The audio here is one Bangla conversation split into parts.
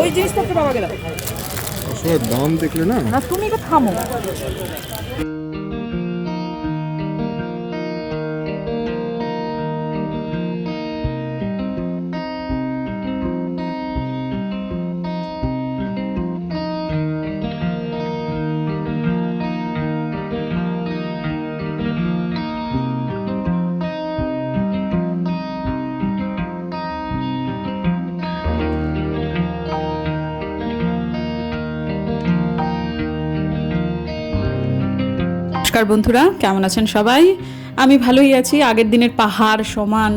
ওই জিনিসটা একটু বাবাকে দাও। দাম দেখলে না। না তুমি এটা থামো। নমস্কার বন্ধুরা কেমন আছেন সবাই? আমি ভালোই আছি। আগের দিনের পাহাড় সমান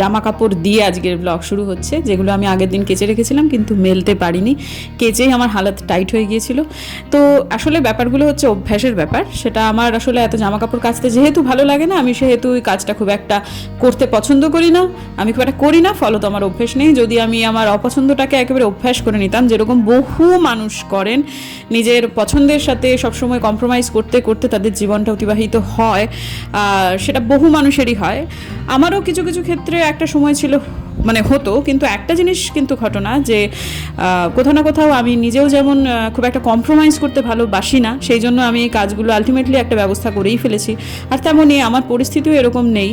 জামা কাপড় দিয়ে আজকের ব্লগ শুরু হচ্ছে, যেগুলো আমি আগের দিন কেচে রেখেছিলাম, কিন্তু মেলতে পারিনি। কেচেই আমার হালাত টাইট হয়ে গিয়েছিল। তো আসলে ব্যাপারগুলো হচ্ছে অভ্যাসের ব্যাপার। সেটা আমার আসলে এত জামা কাপড় কাচতে যেহেতু ভালো লাগে না, আমি সেহেতু ওই কাজটা খুব একটা করতে পছন্দ করি না। আমি খুব একটা করি না ফলত আমার অভ্যেস নেই। যদি আমি আমার অপছন্দটাকে একেবারে অভ্যাস করে নিতাম, যেরকম বহু মানুষ করেন, নিজের পছন্দের সাথে সবসময় কম্প্রোমাইজ করতে করতে তাদের জীবনটা অতিবাহিত হয় সেটা বহু মানুষেরই হয়। আমারও কিছু কিছু ক্ষেত্রে একটা সময় ছিল মানে হতো, কিন্তু একটা জিনিস কিন্তু ঘটনা যে কোথাও না কোথাও আমি নিজেও যেমন খুব একটা কম্প্রোমাইজ করতে ভালোবাসি না, সেই জন্য আমি এই কাজগুলো আলটিমেটলি একটা ব্যবস্থা করেই ফেলেছি। আর তেমনই আমার পরিস্থিতিও এরকম নেই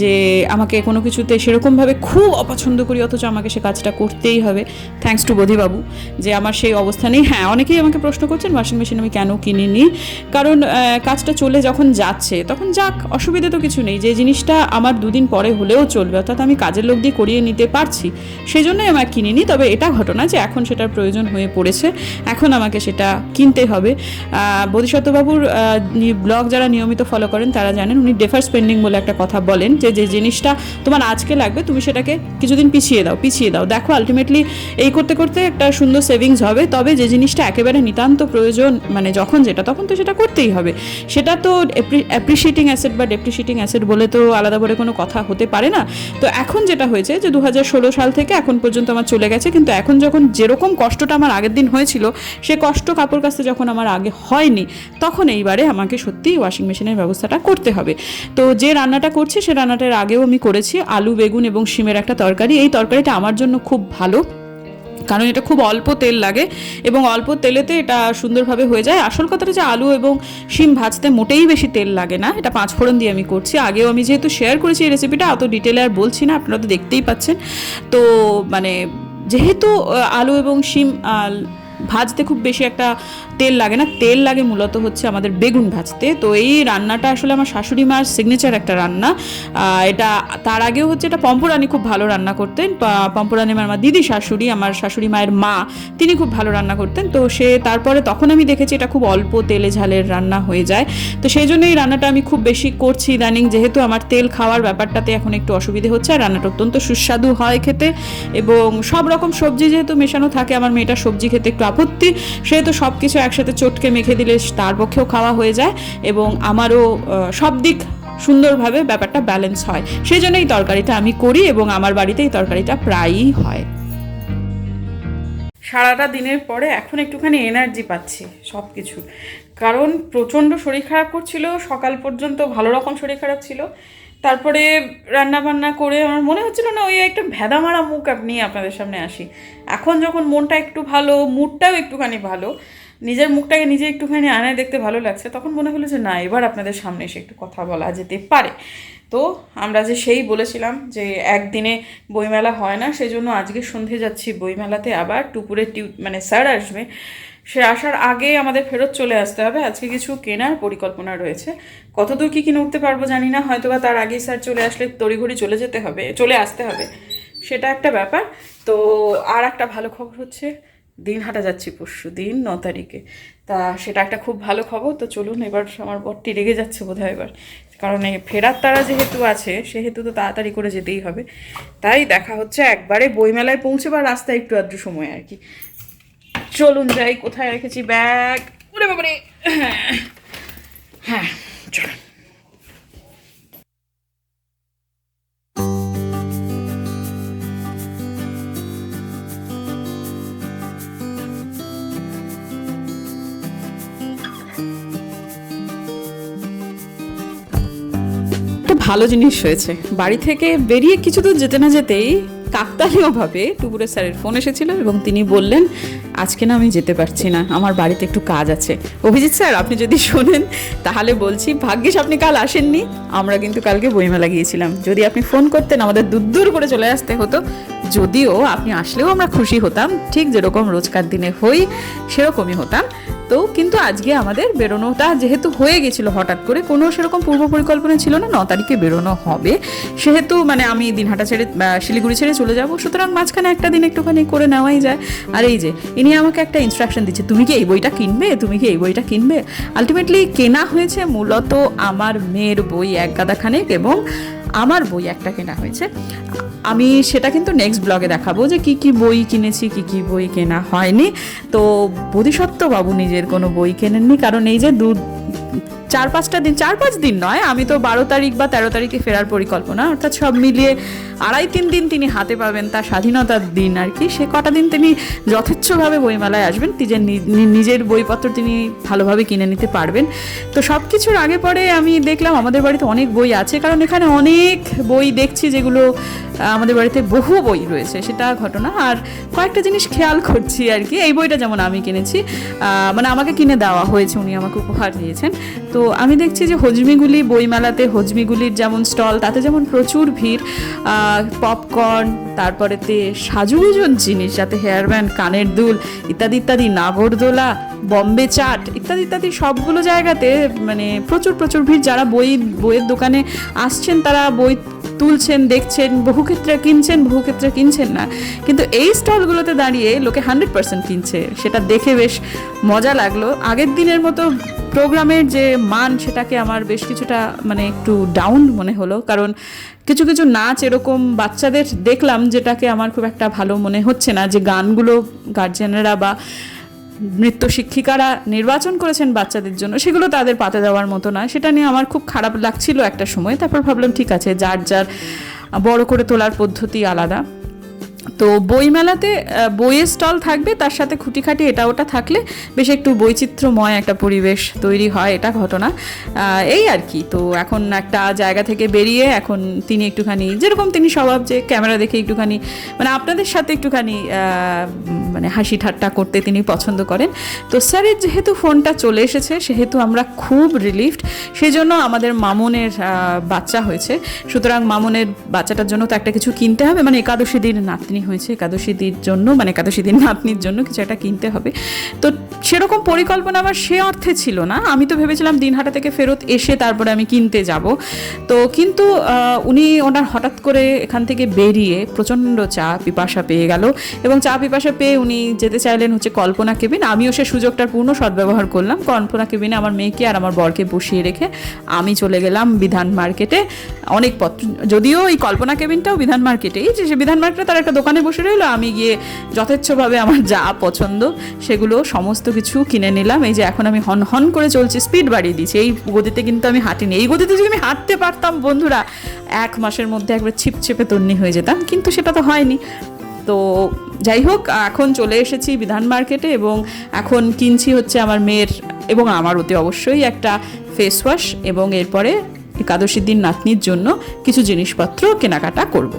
যে, আমাকে কোনো কিছুতে সেরকমভাবে খুব অপছন্দ করি, অথচ আমাকে সে কাজটা করতেই হবে। থ্যাঙ্কস টু বোধিবাবু যে আমার সেই অবস্থা নেই হ্যাঁ অনেকেই আমাকে প্রশ্ন করছেন ওয়াশিং মেশিন আমি কেন কিনিনি? কারণ কাজটা চলে যখন যাচ্ছে, তখন যাক, অসুবিধা তো কিছু নেই। যে জিনিসটা আমার দুদিন পরে হলেও চলবে, অর্থাৎ আমি কাজের লোক দিয়ে করিয়ে নিতে পারছি। সেই জন্যই আমার কিনিনি, তবে এটা ঘটনা যে এখন সেটার প্রয়োজন হয়ে পড়েছে। এখন আমাকে সেটা কিনতে হবে। বোধিসত্ত্ববাবুর ব্লগ যারা নিয়মিত ফলো করেন তারা জানেন উনি ডেফার স্পেন্ডিং বলে একটা কথা বলেন যে যে জিনিসটা তোমার আজকে লাগবে তুমি সেটাকে কিছুদিন পিছিয়ে দাও পিছিয়ে দাও। দেখো আলটিমেটলি এই করতে করতে একটা সুন্দর সেভিংস হবে, তবে যে জিনিসটা একেবারে নিতান্ত প্রয়োজন মানে যখন যেটা, তখন তো সেটা করতেই হবে। সেটা তো অ্যাপ্রিসিয়েটিং অ্যাসেট বা ডেপ্রিসিয়েটিং অ্যাসেট বলে তো আলাদা করে কোনো কথা হতে পারে না। তো এখন যেটা হয়েছে যে দু হাজার ষোলো সাল থেকে এখন পর্যন্ত আমার চলে গেছে। কিন্তু এখন যখন যেরকম কষ্টটা আমার আগের দিন হয়েছিল, সে কষ্ট কাপড় কাচতে যখন আমার আগে হয়নি, তখন এইবারে আমাকে সত্যিই ওয়াশিং মেশিনের ব্যবস্থাটা করতে হবে। তো যে রান্নাটা করছি, সে রান্নাটার আগেও আমি করেছি, আলু, বেগুন এবং শিমের একটা তরকারি। এই তরকারিটা আমার জন্য খুব ভালো। কারণ এটা খুব অল্প তেল লাগে এবং অল্প তেলেতে এটা সুন্দরভাবে হয়ে যায়। আসল কথাটা যে আলু এবং শিম ভাজতে মোটেই বেশি তেল লাগে না। এটা পাঁচ ফোড়ন দিয়ে আমি করছি। আগেও আমি যেহেতু শেয়ার করেছি এই রেসিপিটা অত ডিটেলে আর বলছি না, আপনারা তো দেখতেই পাচ্ছেন। তো মানে যেহেতু আলু এবং শিম ভাজতে খুব বেশি একটা তেল লাগে না, তেল লাগে মূলত হচ্ছে আমাদের বেগুন ভাজতে। তো এই রান্নাটা আসলে আমার শাশুড়ি মার সিগনেচার একটা রান্না। এটা তার আগেও হচ্ছে এটা পম্পরানি খুব ভালো রান্না করতেন। পম্পরানি আমার দিদি শাশুড়ি, আমার শাশুড়ি মায়ের মা, তিনি খুব ভালো রান্না করতেন। তো সে তারপরে তখন আমি দেখেছি এটা খুব অল্প তেলে ঝালের রান্না হয়ে যায়। তো সেই জন্য এই রান্নাটা আমি খুব বেশি করছি ইদানিং। যেহেতু আমার তেল খাওয়ার ব্যাপারটাতে এখন একটু অসুবিধে হচ্ছে, আর রান্নাটা অত্যন্ত সুস্বাদু হয় খেতে। এবং সব রকম সবজি যেহেতু মেশানো থাকে, আমার মেয়েটা সবজি খেতে একটু আপত্তি। সেহেতু সব কিছু একসাথে চটকে মেখে দিলে তার পক্ষেও খাওয়া হয়ে যায় এবং আমারও সব দিক সুন্দরভাবে ব্যাপারটা ব্যালেন্স হয়। সেই জন্য এই তরকারিটা আমি করি এবং আমার বাড়িতে এই তরকারিটা প্রায়ই হয়। সারাটা দিনের পরে এখন একটুখানি এনার্জি পাচ্ছি সব কিছুর কারণ প্রচণ্ড শরীর খারাপ করছিল, সকাল পর্যন্ত ভালো রকম শরীর খারাপ ছিল। তারপরে রান্না বান্না করে আমার মনে হচ্ছিল না ওই একটা ভেদা মারা মুখ আপনি আপনাদের সামনে আসি। এখন যখন মনটা একটু ভালো মুডটাও একটুখানি ভালো নিজের মুখটাকে নিজে একটুখানি আনায় দেখতে ভালো লাগছে, তখন মনে হলো যে না, এবার আপনাদের সামনে এসে একটু কথা বলা যেতে পারে। তো আমরা যে সেই বলেছিলাম যে একদিনে বইমেলা হয় না সেই জন্য আজকে সন্ধে যাচ্ছি বইমেলাতে আবার টুপুরে টিউ মানে স্যার আসবে, সে আসার আগে আমাদের ফেরত চলে আসতে হবে। আজকে কিছু কেনার পরিকল্পনা রয়েছে। কতদূর কী কিনে উঠতে পারব জানি না হয়তো বা তার আগেই স্যার চলে আসলে তড়িঘড়ি চলে যেতে হবে, চলে আসতে হবে, সেটা একটা ব্যাপার। তো আর একটা ভালো খবর হচ্ছে দিন হাঁটা যাচ্ছি পরশু দিন, ন তারিখে। তা সেটা একটা খুব ভালো খবর। তো চলুন এবার আমার বরটি রেগে যাচ্ছে বোধ হয় এবার। কারণ এই ফেরার তারা যেহেতু আছে, সেহেতু তো তাড়াতাড়ি করে যেতেই হবে। তাই দেখা হচ্ছে একবারে বইমেলায় পৌঁছে বা রাস্তায় একটু আধটু সময় আর কি। চলুন যাই, কোথায় রেখেছি ব্যাগ? ওরে বাবারে! হ্যাঁ চলুন। ভালো জিনিস হয়েছে। বাড়ি থেকে বেরিয়ে কিছু দূর যেতে না যেতেই কাকতালীয়ভাবে টুকুরের স্যারের ফোন এসেছিল এবং তিনি বললেন, আজকে না আমি যেতে পারছি না, আমার বাড়িতে একটু কাজ আছে। অভিজিৎ স্যার, আপনি যদি শোনেন, তাহলে বলছি, ভাগ্যিস আপনি কাল আসেননি। আমরা কিন্তু কালকে বইমেলা গিয়েছিলাম। যদি আপনি ফোন করতেন, আমাদের দূর দূর করে চলে আসতে হতো। যদিও আপনি আসলেও আমরা খুশি হতাম, ঠিক যেরকম রোজকার দিনে হই, সেরকমই হতাম। তো কিন্তু আজকে আমাদের বেরোনোটা যেহেতু হয়ে গেছিল হঠাৎ করে, কোনো সেরকম পূর্ব পরিকল্পনা ছিল না, ন তারিখে বেরোনো হবে। সেহেতু মানে আমি দিনহাটা ছেড়ে শিলিগুড়ি ছেড়ে চলে যাব, সুতরাং মাঝখানে একটা দিন একটুখানি করে নেওয়াই যায়। আর এই যে, ইনি আমাকে একটা ইনস্ট্রাকশন দিচ্ছে, তুমি কি এই বইটা কিনবে? তুমি কি এই বইটা কিনবে? আলটিমেটলি কেনা হয়েছে মূলত আমার মেয়ের বই এক গাদাখানেক এবং আমার বই একটা কেনা হয়েছে। আমি সেটা কিন্তু নেক্সট ব্লগে দেখাবো যে কি কি বই কিনেছি, কি কি বই কেনা হয়নি। তো বোধিসত্ত্ব বাবু নিজের কোনো বই কেনেননি, কারণ এই যে দু চার পাঁচটা দিন, চার পাঁচ দিন নয়, আমি তো বারো তারিখ বা তেরো তারিখে ফেরার পরিকল্পনা, অর্থাৎ সব মিলিয়ে আড়াই তিন দিন তিনি হাতে পাবেন তার স্বাধীনতার দিন আর কি। সে কটা দিন তিনি যথেচ্ছভাবে বইমেলায় আসবেন নিজের নিজের বইপত্র তিনি ভালোভাবে কিনে নিতে পারবেন। তো সব কিছুর আগে পরে আমি দেখলাম আমাদের বাড়িতে অনেক বই আছে, কারণ এখানে অনেক বই দেখছি যেগুলো আমাদের বাড়িতে বহু বই রয়েছে, সেটা ঘটনা। আর কয়েকটা জিনিস খেয়াল করছি আর কি, এই বইটা যেমন আমি কিনেছি মানে আমাকে কিনে দেওয়া হয়েছে, উনি আমাকে উপহার দিয়েছেন। তো আমি দেখছি যে হজমিগুলি, বইমেলাতে হজমিগুলির যেমন স্টল, তাতে যেমন প্রচুর ভিড় পপকর্ন, তারপরেতে সাজুগুজন জিনিস, যাতে হেয়ার ব্যান্ড, কানের দুল, ইত্যাদি ইত্যাদি, নাগরদোলা, বম্বে চাট, ইত্যাদি ইত্যাদি সবগুলো জায়গাতে মানে প্রচুর প্রচুর ভিড়। যারা বই, বইয়ের দোকানে আসছেন, তারা বই তুলছেন, দেখছেন বহু ক্ষেত্রে কিনছেন বহু ক্ষেত্রে কিনছেন না। কিন্তু এই স্টলগুলোতে দাঁড়িয়ে লোকে হান্ড্রেড পার্সেন্ট কিনছে। সেটা দেখে বেশ মজা লাগল। আগের দিনের মতো প্রোগ্রামের যে মান, সেটাকে আমার বেশ কিছুটা মানে একটু ডাউন মনে হলো। কারণ কিছু কিছু নাচ এরকম বাচ্চাদের দেখলাম, যেটাকে আমার খুব একটা ভালো মনে হচ্ছে না। যে গানগুলো গার্জেনরা বা নৃত্য শিক্ষিকারা নির্বাচন করেছেন বাচ্চাদের জন্য, সেগুলো তাদের পাতে দেওয়ার মতো না সেটা নিয়ে আমার খুব খারাপ লাগছিল একটা সময়, তারপর ভাবলাম ঠিক আছে, যার যার বড় করে তোলার পদ্ধতি আলাদা। তো বইমেলাতে বইয়ের স্টল থাকবে, তার সাথে খুঁটিখাটি, এটা ওটা থাকলে বেশ একটু বৈচিত্র্যময় একটা পরিবেশ তৈরি হয় এটা ঘটনা। এই আর কি, তো এখন একটা জায়গা থেকে বেরিয়ে এখন তিনি একটুখানি, যেরকম তিনি স্বভাব যে ক্যামেরা দেখে একটুখানি মানে আপনাদের সাথে একটুখানি মানে হাসি ঠাট্টা করতে তিনি পছন্দ করেন। তো স্যারের যেহেতু ফোনটা চলে এসেছে, সেহেতু আমরা খুব রিলিফড সেই জন্য আমাদের মামনের বাচ্চা হয়েছে। সুতরাং মামনের বাচ্চাটার জন্য তো একটা কিছু কিনতে হবে মানে একাদশী দিন নাতনি হয়েছে একাদশী দিন জন্য মানে একাদশী দিন নাতনির জন্য কিছু একটা কিনতে হবে। তো সেরকম পরিকল্পনা আমার সে অর্থে ছিল না। আমি তো ভেবেছিলাম দিনহাটা থেকে ফেরত এসে তারপরে আমি কিনতে যাব। তো কিন্তু উনি ওনার হঠাৎ করে এখান থেকে বেরিয়ে প্রচণ্ড চা পিপাসা পেয়ে গেল এবং চা পিপাসা পেয়ে উনি যেতে চাইলেন হচ্ছে কল্পনা কেবিন। আমিও সে সুযোগটার পূর্ণ সদ্ব্যবহার করলাম। কল্পনা কেবিনে আমার মেয়েকে আর আমার বরকে বসিয়ে রেখে আমি চলে গেলাম বিধান মার্কেটে। অনেক পত্র, যদিও এই কল্পনা কেবিনটাও বিধান মার্কেটেই, যে বিধান মার্কেটে তার একটা দোকানে বসে রইল, আমি গিয়ে যথেচ্ছভাবে আমার যা পছন্দ সেগুলো সমস্ত কিছু কিনে নিলাম। এই যে এখন আমি হন হন করে চলছি স্পিড বাড়িয়ে দিচ্ছি। এই গতিতে কিন্তু আমি হাঁটিনি। এই গতিতে যদি আমি হাঁটতে পারতাম, বন্ধুরা, এক মাসের মধ্যে একবার ছিপছেপে তন্নি হয়ে যেতাম, কিন্তু সেটা তো হয়নি। তো যাই হোক, এখন চলে এসেছি বিধান মার্কেটে এবং এখন কিনছি হচ্ছে আমার মেয়ের এবং আমার অতি অবশ্যই একটা ফেস ওয়াশ এবং এরপরে একাদশীর দিন নাতনির জন্য কিছু জিনিসপত্র কেনাকাটা করব।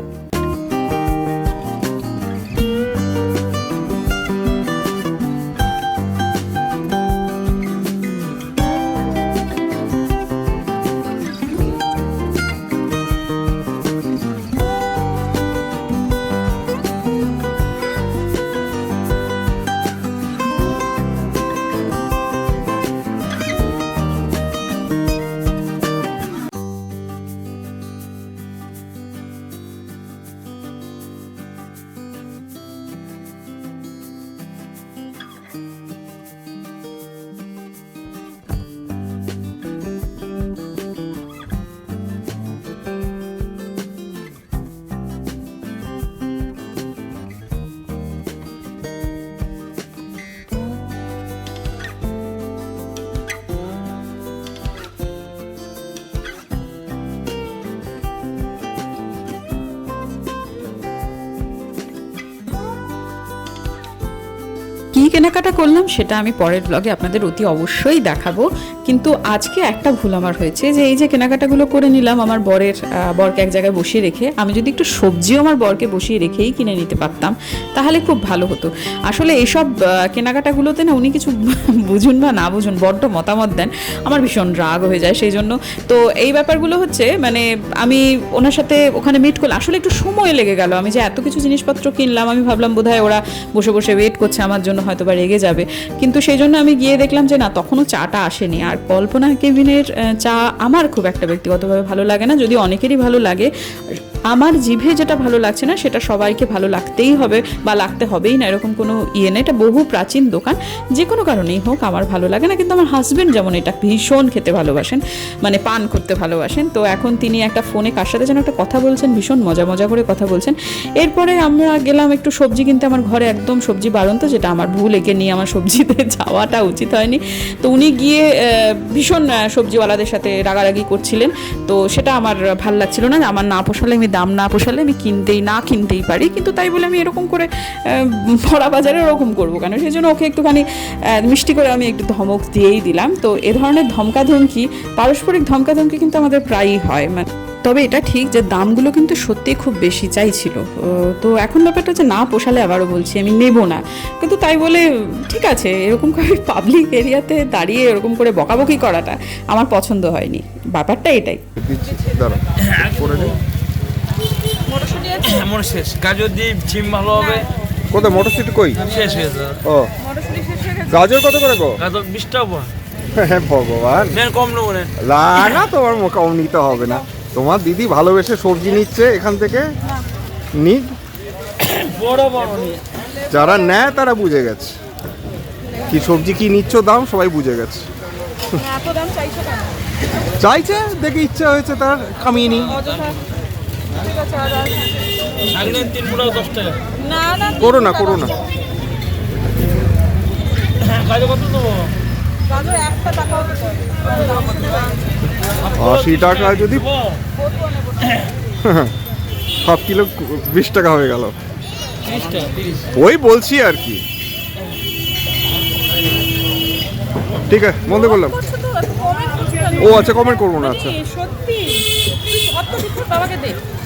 কেনাকাটা করলাম সেটা আমি পরের ব্লগে আপনাদের অতি অবশ্যই দেখাবো। কিন্তু আজকে একটা ভুল আমার হয়েছে যে এই যে কেনাকাটাগুলো করে নিলাম আমার বরের বরকে এক জায়গায় বসিয়ে রেখে, আমি যদি একটু সবজিও আমার বরকে বসিয়ে রেখেই কিনে নিতে পারতাম, তাহলে খুব ভালো হতো। আসলে এইসব কেনাকাটাগুলোতে না উনি কিছু বুঝুন বা না বুঝুন, বড্ড মতামত দেন। আমার ভীষণ রাগ হয়ে যায় সেই জন্য। তো এই ব্যাপারগুলো হচ্ছে মানে আমি ওনার সাথে ওখানে মিট করলাম। আসলে একটু সময় লেগে গেল। আমি যে এত কিছু জিনিসপত্র কিনলাম, আমি ভাবলাম বোধহয় ওরা বসে বসে ওয়েট করছে, আমার জন্য হয়তো বা রেগে যাবে। কিন্তু সেই জন্য আমি গিয়ে দেখলাম যে না, তখনও চাটা আসেনি। আর কল্পনা কেবিনের চা আমার খুব একটা ব্যক্তিগতভাবে ভালো লাগে না যদি অনেকেরই ভালো লাগে। আমার জিভে যেটা ভালো লাগছে না, সেটা সবাইকে ভালো লাগতেই হবে বা লাগতে হবেই না, এরকম কোনো ইয়ে নেই। এটা বহু প্রাচীন দোকান, যে কোনো কারণেই হোক, আমার ভালো লাগে না, কিন্তু আমার হাজবেন্ড যেমন এটা ভীষণ খেতে ভালোবাসেন মানে পান করতে ভালোবাসেন। তো এখন তিনি একটা ফোনে কার সাথে যেন একটা কথা বলছেন, ভীষণ মজা মজা করে কথা বলছেন। এরপরে আমরা গেলাম একটু সবজি কিনতে, আমার ঘরে একদম সবজি বাড়ন্ত, যেটা আমার ভুল, এঁকে নিয়ে আমার সবজিতে যাওয়াটা উচিত হয়নি। তো উনি গিয়ে ভীষণ সবজিওয়ালাদের সাথে রাগারাগি করছিলেন। তো সেটা আমার ভালো লাগছিল না, আমার না পোষালে আমি দাম না পোষালে আমি কিনতেই না কিনতেই পারি। কিন্তু তাই বলে আমি এরকম করে ভরা বাজারে ওরকম করব কেন? সেই জন্য ওকে একটুখানি মিষ্টি করে আমি একটু ধমক দিয়েই দিলাম। তো এ ধরনের ধমকাধমকি, পারস্পরিক ধমকাধমকি কিন্তু আমাদের প্রায়ই হয়। মানে তবে এটা ঠিক যে দামগুলো কিন্তু সত্যি খুব বেশি চাইছিল। তো এখন ব্যাপারটা হচ্ছে না পোষালে আবারও বলছি, আমি নেব না। কিন্তু তাই বলে, ঠিক আছে, এরকম করে পাবলিক এরিয়াতে দাঁড়িয়ে এরকম করে বকাবকি করাটা আমার পছন্দ হয়নি। ব্যাপারটা এটাই। এমন শেষ। গাজর দিয়ে ঝিম ভালো হবে। কোথায়? মটরশুটি কই? শেষ হয়ে যাবে। ও। গাজর কত করে গো? গাজর বিশ টাকা হ্যাঁ ভগবান। নেন কম নেব নেন। না না তোমার মোকাও নিতে হবে না। তোমার দিদি ভালোবেসে সবজি নিচ্ছে এখান থেকে? নিক বড় বড় নিয়ে। যারা নেয় তারা বুঝে গেছে। কি সবজি কি নিচ্ছ দাম সবাই বুঝে গেছে। চাইছে দেখে ইচ্ছা হয়েছে তার কামিয়ে নি শাক তিন মুড়া দশ টাকা করো না করো না আশি টাকা যদি হাফ কিলো বিশ টাকা হয়ে গেল ওই বলছি আর কি ঠিক আছে বন্ধ করলাম ও আচ্ছা কমেন্ট করব না আচ্ছা সত্যি বাবাকে দে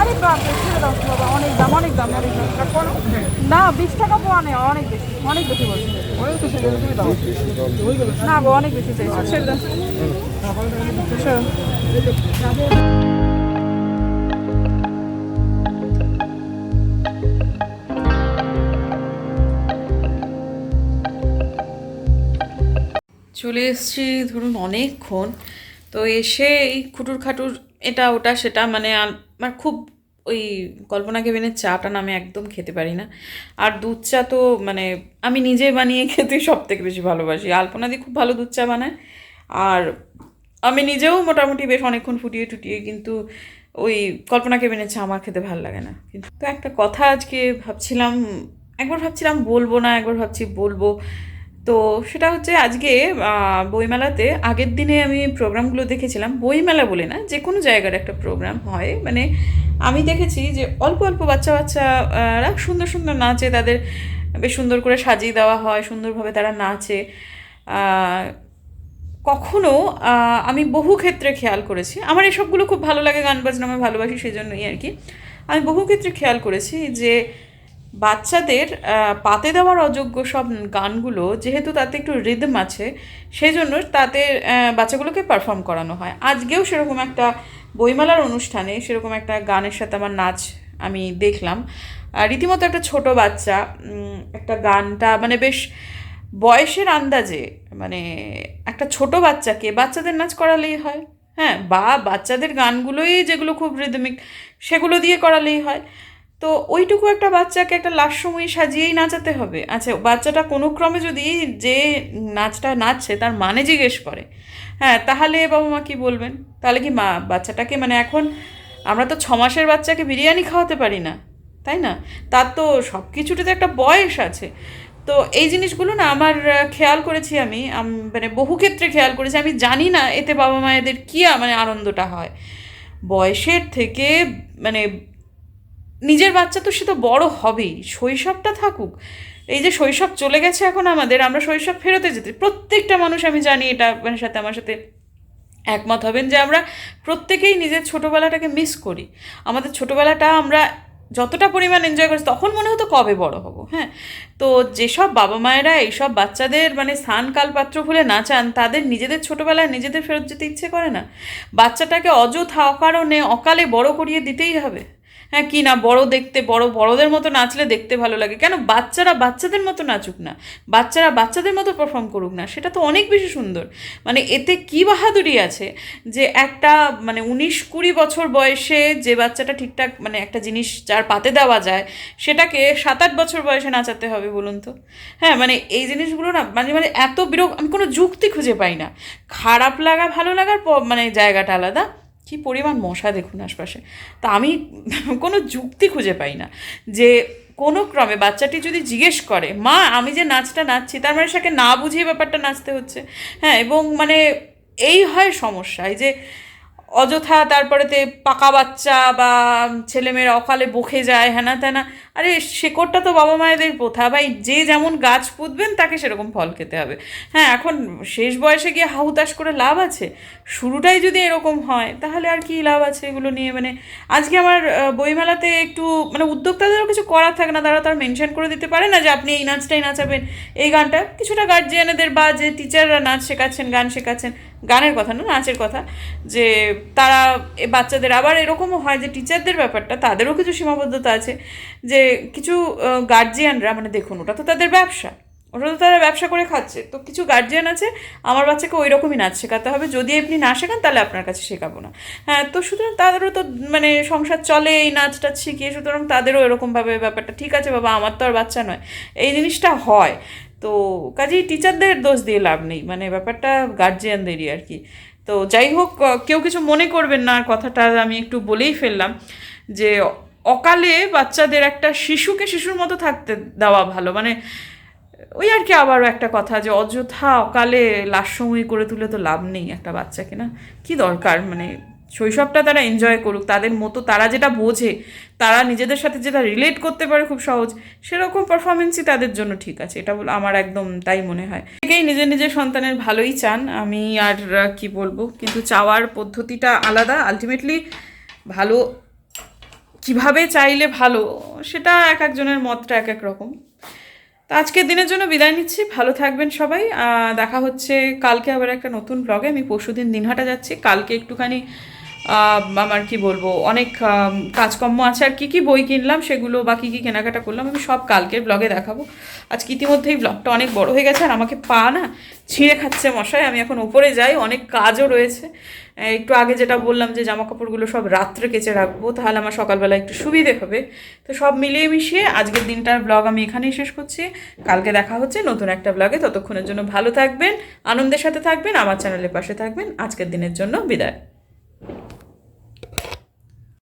আরে বাপরে ছেড়ে দাও বাবা অনেক দাম অনেক দাম অনেক দাম। না বিশ টাকা পোয়া নেই অনেক বেশি অনেক বেশি বলছি। না গো অনেক বেশি চাইছি। ছেড়ে দাও। চলে এসেছি ধরুন অনেকক্ষণ। তো এসে এই খুটুর খাটুর এটা, ওটা, সেটা মানে আমার খুব ওই কল্পনা কেবিনের চাটা না আমি একদম খেতে পারি না। আর দুধ চা তো মানে আমি নিজে বানিয়ে খেতে সব থেকে বেশি ভালোবাসি। আলপনাদি খুব ভালো দুধ চা বানায়। আর আমি নিজেও মোটামুটি বেশ অনেকক্ষণ ফুটিয়ে টুটিয়ে কিন্তু ওই কল্পনা কেবিনের চা আমার খেতে ভালো লাগে না। কিন্তু তো একটা কথা আজকে ভাবছিলাম, একবার ভাবছিলাম বলব না, একবার ভাবছি বলব। তো সেটা হচ্ছে আজকে বইমেলাতে আগের দিনে আমি প্রোগ্রামগুলো দেখেছিলাম। বইমেলা বলে না যে কোনো জায়গার একটা প্রোগ্রাম হয়। মানে আমি দেখেছি যে অল্প অল্প বাচ্চা বাচ্চারা সুন্দর সুন্দর নাচে, তাদের বেশ সুন্দর করে সাজিয়ে দেওয়া হয়, সুন্দরভাবে তারা নাচে। কখনো আমি বহু ক্ষেত্রে খেয়াল করেছি। আমার এসবগুলো খুব ভালো লাগে, গান বাজনা আমি ভালোবাসি সেই জন্যই আর কি। আমি বহু ক্ষেত্রে খেয়াল করেছি যে বাচ্চাদের পাতে দেওয়ার অযোগ্য সব গানগুলো, যেহেতু তাতে একটু রিদম আছে সেই জন্য তাতে বাচ্চাগুলোকে পারফর্ম করানো হয়। আজকেও সেরকম একটা বইমেলার অনুষ্ঠানে সেরকম একটা গানের সাথে আমার নাচ আমি দেখলাম। রীতিমতো একটা ছোট বাচ্চা একটা গানটা মানে বেশ বয়সের আন্দাজে মানে একটা ছোট বাচ্চাকে বাচ্চাদের নাচ করালেই হয়। হ্যাঁ বা বাচ্চাদের গানগুলোই যেগুলো খুব রিদমিক সেগুলো দিয়ে করালেই হয়। তো ওইটুকু একটা বাচ্চাকে একটা লাস্যময়ী সাজিয়েই নাচাতে হবে। আচ্ছা বাচ্চাটা কোনো ক্রমে যদি যে নাচটা নাচছে তার মানে জিজ্ঞেস করে হ্যাঁ তাহলে বাবা মা কি বলবেন? তাহলে কি মা, বাচ্চাটাকে মানে এখন আমরা তো ছ মাসের বাচ্চাকে বিরিয়ানি খাওয়াতে পারি না, তাই না? তার তো সব কিছুতে তো একটা বয়স আছে। তো এই জিনিসগুলো না আমার খেয়াল করেছি আমি মানে বহু ক্ষেত্রে খেয়াল করেছি। আমি জানি না এতে বাবা মায়েদের কী মানে আনন্দটা হয়। বয়সের থেকে মানে নিজের বাচ্চা তো সে তো বড় হবেই, শৈশবটা থাকুক। এই যে শৈশব চলে গেছে এখন আমাদের, আমরা শৈশব ফেরতে যেতে, প্রত্যেকটা মানুষ আমি জানি এটা মানে সাথে, আমার সাথে একমত হবেন যে আমরা প্রত্যেকেই নিজের ছোটোবেলাটাকে মিস করি। আমাদের ছোটোবেলাটা আমরা যতটা পরিমাণ এনজয় করি তখন মনে হতো কবে বড় হব হ্যাঁ? তো যেসব বাবা মায়েরা এইসব বাচ্চাদের মানে স্থান কালপাত্র ভুলে না চান, তাদের নিজেদের ছোটোবেলায় নিজেদের ফেরত যেতে ইচ্ছে করে না। বাচ্চাটাকে অযথা অকারণে অকালে বড় করিয়ে দিতেই হবে। হ্যাঁ কি না, বড় দেখতে, বড়, বড়দের মতো নাচলে দেখতে ভালো লাগে। কেন? বাচ্চারা বাচ্চাদের মতো নাচুক না। বাচ্চারা বাচ্চাদের মতো পারফর্ম করুক না। সেটা তো অনেক বেশি সুন্দর। মানে এতে কি বাহাদুরি আছে যে একটা মানে উনিশ কুড়ি বছর বয়সে যে বাচ্চাটা ঠিকঠাক মানে একটা জিনিস যার পাতে দেওয়া যায়, সেটাকে সাত আট বছর বয়সে নাচাতে হবে বলুন তো? হ্যাঁ মানে এই জিনিসগুলো না মানে মানে এত বিরক আমি কোনো যুক্তি খুঁজে পাই না। খারাপ লাগা, ভালো লাগার মানে জায়গাটা আলাদা। কি পরিমাণ মশা দেখুন আশপাশে। তা আমি কোনো যুক্তি খুঁজে পাই না যে কোনো ক্রমে বাচ্চাটি যদি জিজ্ঞেস করে, মা, আমি যে নাচটা নাচছি, তার মানে সেকে না বুঝিয়ে ব্যাপারটা নাচতে হচ্ছে? হ্যাঁ এবং মানে এই হয় সমস্যা, এই যে অযথা তারপরেতে পাকা বাচ্চা বা ছেলেমেয়েরা অকালে বকে যায় হ্যানা ত্যানা আরে শেকড়টা তো বাবা মায়েদের প্রথা, ভাই যে যেমন গাছ পুঁতবেন তাকে সেরকম ফল খেতে হবে। হ্যাঁ এখন শেষ বয়সে গিয়ে হাহুতাশ করে লাভ আছে? শুরুটাই যদি এরকম হয়, তাহলে আর কি লাভ আছে এগুলো নিয়ে? মানে আজকে আমার বইমেলাতে একটু মানে উদ্যোক্তাদেরও কিছু করার থাকে না, তারা তার মেনশন করে দিতে পারে না যে আপনি এই নাচটাই নাচাবেন। এই গানটা কিছুটা গার্জিয়ানেদের বা যে টিচাররা নাচ শেখাচ্ছেন, গান শেখাচ্ছেন, গানের কথা না, নাচের কথা, যে তারা বাচ্চাদের আবার এরকমও হয় যে টিচারদের ব্যাপারটা, তাদেরও কিছু সীমাবদ্ধতা আছে, যে কিছু গার্জিয়ানরা মানে দেখুন, ওটা তো তাদের ব্যবসা। ওটা তো তারা ব্যবসা করে খাচ্ছে। তো কিছু গার্জিয়ান আছে, আমার বাচ্চাকে ওই রকমই নাচ শেখাতে হবে। যদি আপনি না শেখান, তাহলে আপনার কাছে শেখাবো না। হ্যাঁ তো সুতরাং তাদেরও তো মানে সংসার চলে, এই নাচ টাচ শিখিয়ে সুতরাং তাদেরও এরকমভাবে ব্যাপারটা ঠিক আছে, বাবা, আমার তো আর বাচ্চা নয়। এই জিনিসটা হয়। তো কাজেই টিচারদের দোষ দিয়ে লাভ নেই। মানে ব্যাপারটা গার্জিয়ানদেরই আর কি। তো যাই হোক কেউ কিছু মনে করবেন না কথাটা আমি একটু বলেই ফেললাম যে অকালে বাচ্চাদের একটা শিশুকে শিশুর মতো থাকতে দেওয়া ভালো। মানে ওই আর কি আবারও একটা কথা যে অযথা অকালে লাশময়ী করে তুলে তো লাভ নেই একটা বাচ্চাকে না? কি দরকার? মানে শৈশবটা তারা এনজয় করুক, তাদের মতো তারা যেটা বোঝে, তারা নিজেদের সাথে যেটা রিলেট করতে পারে খুব সহজ, সেরকম পারফরমেন্সই তাদের জন্য ঠিক আছে। এটা বলে আমার একদম তাই মনে হয়। থেকেই নিজের নিজের সন্তানের ভালোই চান, আমি আর কি বলব? কিন্তু চাওয়ার পদ্ধতিটা আলাদা। আলটিমেটলি ভালো কীভাবে চাইলে ভালো, সেটা এক একজনের মতটা এক এক রকম। তো আজকের দিনের জন্য বিদায় নিচ্ছি। ভালো থাকবেন সবাই। দেখা হচ্ছে কালকে আবার একটা নতুন ব্লগে আমি পরশুদিন দিনহাটা যাচ্ছি। কালকে একটুখানি আমার কি বলব, অনেক কাজকর্ম আছে আর কি কি বই কিনলাম সেগুলো বা কী কী কেনাকাটা করলাম আমি সব কালকের ব্লগে দেখাবো। আজকে ইতিমধ্যেই ব্লগটা অনেক বড় হয়ে গেছে আর আমাকে পা না ছিঁড়ে খাচ্ছে মশাই আমি এখন উপরে যাই, অনেক কাজও রয়েছে। একটু আগে যেটা বললাম যে জামা কাপড়গুলো সব রাত্রে কেচে রাখব, তাহলে আমার সকালবেলা একটু সুবিধে হবে। তো সব মিলিয়ে মিশিয়ে আজকের দিনটার ব্লগ আমি এখানেই শেষ করছি। কালকে দেখা হচ্ছে নতুন একটা ব্লগে ততক্ষণের জন্য ভালো থাকবেন, আনন্দের সাথে থাকবেন, আমার চ্যানেলের পাশে থাকবেন। আজকের দিনের জন্য বিদায়।